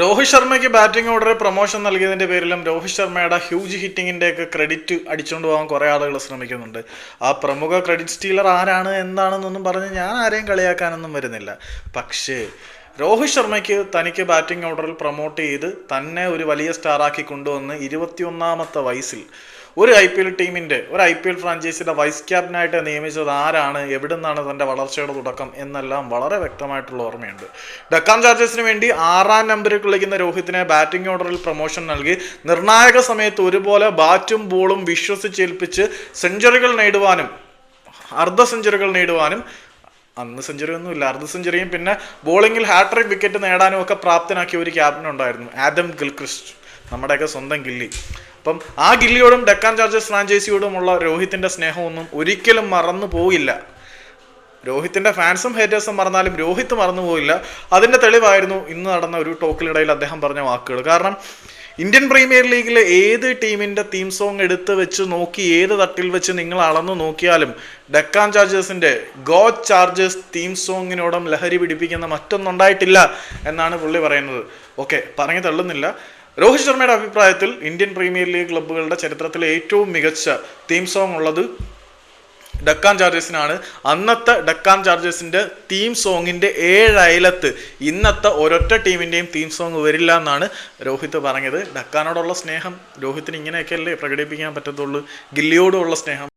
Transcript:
രോഹിത് ശർമ്മയ്ക്ക് batting order promotion നൽകിയതിന്റെ പേരിലും രോഹിത് ശർമ്മയുടെ ഹ്യൂജ് ഹിറ്റിങ്ങിന്റെയൊക്കെ ക്രെഡിറ്റ് അടിച്ചുകൊണ്ട് പോകാൻ കുറേ ആളുകൾ ശ്രമിക്കുന്നുണ്ട്. ആ പ്രമുഖ ക്രെഡിറ്റ് സ്റ്റീലർ ആരാണ് എന്താണെന്നൊന്നും പറഞ്ഞ് ഞാൻ ആരെയും കളിയാക്കാനൊന്നും വരുന്നില്ല. പക്ഷേ രോഹിത് ശർമ്മയ്ക്ക് തനിക്ക് ബാറ്റിംഗ് ഓർഡറിൽ പ്രൊമോട്ട് ചെയ്ത് തന്നെ ഒരു വലിയ സ്റ്റാറാക്കി കൊണ്ടുവന്ന് ഇരുപത്തിയൊന്നാമത്തെ വയസ്സിൽ ഒരു ഐ പി എൽ ടീമിന്റെ ഒരു ഐ പി എൽ ഫ്രാഞ്ചൈസിയുടെ വൈസ് ക്യാപ്റ്റനായിട്ട് നിയമിച്ചത് ആരാണ് എവിടെ നിന്നാണ് തന്റെ വളർച്ചയുടെ തുടക്കം എന്നെല്ലാം വളരെ വ്യക്തമായിട്ടുള്ള ഓർമ്മയുണ്ട്. ഡക്കാൻ ചാർജേഴ്സിന് വേണ്ടി ആറാം നമ്പറിൽ കളിക്കുന്ന രോഹിത്തിനെ ബാറ്റിംഗ് ഓർഡറിൽ പ്രൊമോഷൻ നൽകി. നിർണായക സമയത്ത് ഒരുപോലെ ബാറ്റും ബോളും വിശ്വസിച്ചേൽപ്പിച്ച് സെഞ്ചുറികൾ നേടുവാനും അർദ്ധ സെഞ്ചുറികൾ നേടുവാനും അന്ന് സെഞ്ചുറി ഒന്നും ഇല്ല. അർദ്ധ സെഞ്ചുറിയും പിന്നെ ബോളിങ്ങിൽ ഹാട്രിക് വിക്കറ്റ് നേടാനും ഒക്കെ പ്രാപ്തനാക്കിയ ഒരു ക്യാപ്റ്റൻ ഉണ്ടായിരുന്നു. ആദം ഗിൽക്രിസ്റ്റ് നമ്മുടെയൊക്കെ സ്വന്തം ഗില്ലി. അപ്പം ആ ഗില്ലിയോടും ഡെക്കാൻ ചാർജേഴ്സ് ഫ്രാഞ്ചൈസിയോടുമുള്ള രോഹിത്തിന്റെ സ്നേഹമൊന്നും ഒരിക്കലും മറന്നു പോകില്ല രോഹിത്തിന്റെ ഫാൻസും ഹേറ്റേഴ്സും മറന്നാലും രോഹിത്ത് മറന്നു പോയില്ല അതിന്റെ തെളിവായിരുന്നു ഇന്ന് നടന്ന ഒരു ടോക്കിനിടയിൽ അദ്ദേഹം പറഞ്ഞ വാക്കുകൾ. കാരണം ഇന്ത്യൻ പ്രീമിയർ ലീഗിൽ ഏത് ടീമിന്റെ തീം സോങ് എടുത്ത് വെച്ച് നോക്കി ഏത് തട്ടിൽ വെച്ച് നിങ്ങൾ അളന്നു നോക്കിയാലും ഡക്കാൻ ചാർജേഴ്സിന്റെ ഗോ ചാർജേഴ്സ് തീം സോങ്ങിനോടം ലഹരി പിടിപ്പിക്കുന്ന മറ്റൊന്നുണ്ടായിട്ടില്ല എന്നാണ് പുള്ളി പറയുന്നത്. ഓക്കെ പറഞ്ഞു തള്ളുന്നില്ല. രോഹിത് ശർമ്മയുടെ അഭിപ്രായത്തിൽ ഇന്ത്യൻ പ്രീമിയർ ലീഗ് ക്ലബ്ബുകളുടെ ചരിത്രത്തിലെ ഏറ്റവും മികച്ച തീം സോങ് ഉള്ളത് ഡക്കാൻ ചാർജേഴ്സിനാണ്. അന്നത്തെ ഡക്കാൻ ചാർജേഴ്സിന്റെ തീം സോങ്ങിന്റെ ഏഴ് അയലത്ത് ഇന്നത്തെ ഒരൊറ്റ ടീമിന്റെയും തീം സോങ് വരില്ല എന്നാണ് രോഹിത് പറഞ്ഞത്. ഡക്കാനോടുള്ള സ്നേഹം രോഹിത്തിന് ഇങ്ങനെയൊക്കെയല്ലേ പ്രകടിപ്പിക്കാൻ പറ്റത്തുള്ളൂ? ഗില്ലിയോടുള്ള സ്നേഹം.